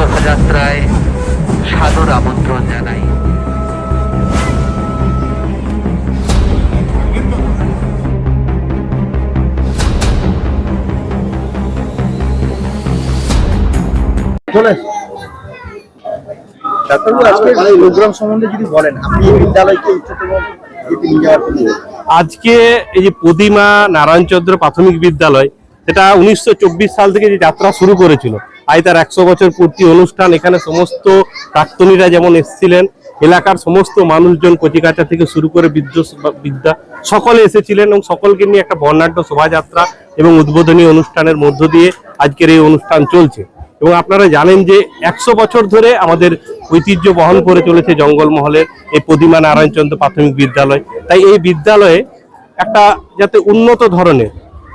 শোভাযাত্রায় সাদর আমন্ত্রণ জানাই। চলে। আজকে প্রোগ্রাম সম্বন্ধে যদি বলেন আপনি এই বিদ্যালয়কে উচ্চতম ইয়েতে নিয়ে আজকে এই যে প্রতিমা নারায়ণচন্দ্র প্রাথমিক বিদ্যালয় সেটা উনিশশো চব্বিশ সাল থেকে যে যাত্রা শুরু করেছিল আজ তার একশো বছর পূর্তি অনুষ্ঠান। এখানে সমস্ত প্রাক্তনীরা যেমন এসেছিলেন, এলাকার সমস্ত মানুষজন কচিকাচা থেকে শুরু করে বিদ্যুৎ বিদ্যা সকলে এসেছিলেন এবং সকলকে নিয়ে একটা বর্ণাঢ্য শোভাযাত্রা এবং উদ্বোধনী অনুষ্ঠানের মধ্য দিয়ে আজকের এই অনুষ্ঠান চলছে। এবং আপনারা জানেন যে একশো বছর ধরে আমাদের ঐতিহ্য বহন করে চলেছে জঙ্গলমহলের এই প্রতিমা নারায়ণচন্দ্র প্রাথমিক বিদ্যালয়। তাই এই বিদ্যালয়ে একটা যাতে উন্নত ধরনের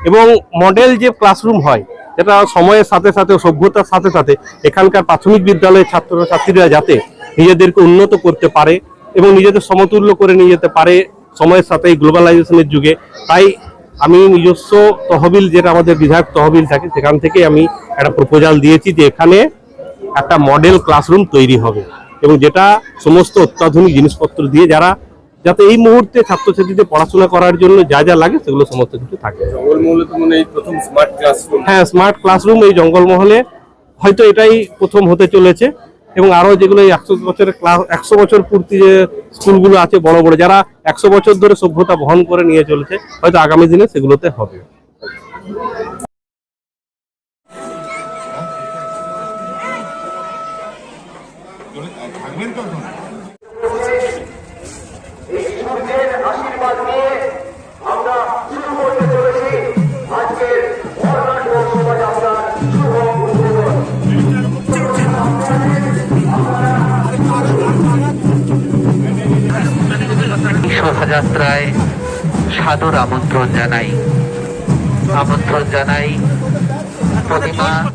এবং মডেল যে ক্লাসরুম হয় যেটা সময়ের সাথে সাথে সভ্যতার সাথে সাথে এখানকার প্রাথমিক বিদ্যালয়ের ছাত্রছাত্রীরা যাতে নিজেদেরকে উন্নত করতে পারে এবং নিজেদের সমতুল্য করে নিয়ে যেতে পারে সময়ের সাথে এই গ্লোবালাইজেশনের যুগে। তাই আমি নিজস্ব তহবিল যেটা আমাদের বিধায়ক তহবিল থাকে, সেখান থেকে আমি একটা প্রপোজাল দিয়েছি যে এখানে একটা মডেল ক্লাসরুম তৈরি হবে এবং যেটা সমস্ত অত্যাধুনিক জিনিসপত্র দিয়ে যারা যাতে এই মুহূর্তে ছাত্রছাত্রীদের পড়াশোনা করার জন্য যা যা লাগে সেগুলো সমস্ত কিছু থাকে। জঙ্গলমহলে তো মনে হয় এই প্রথম স্মার্ট ক্লাসরুম হ্যাঁ স্মার্ট ক্লাসরুম এই জঙ্গলমহলে হয়তো এটাই প্রথম হতে চলেছে এবং আরও যেগুলো এই একশো বছরের ক্লাস একশো বছর পূর্তি যে স্কুলগুলো আছে বড় বড় যারা একশো বছর ধরে সভ্যতা বহন করে নিয়ে চলেছে হয়তো আগামী দিনে সেগুলোতে হবে। সূর্যের শোভাযাত্রায় সাদর আমন্ত্রণ জানাই। আমন্ত্রণ জানাই প্রতিমা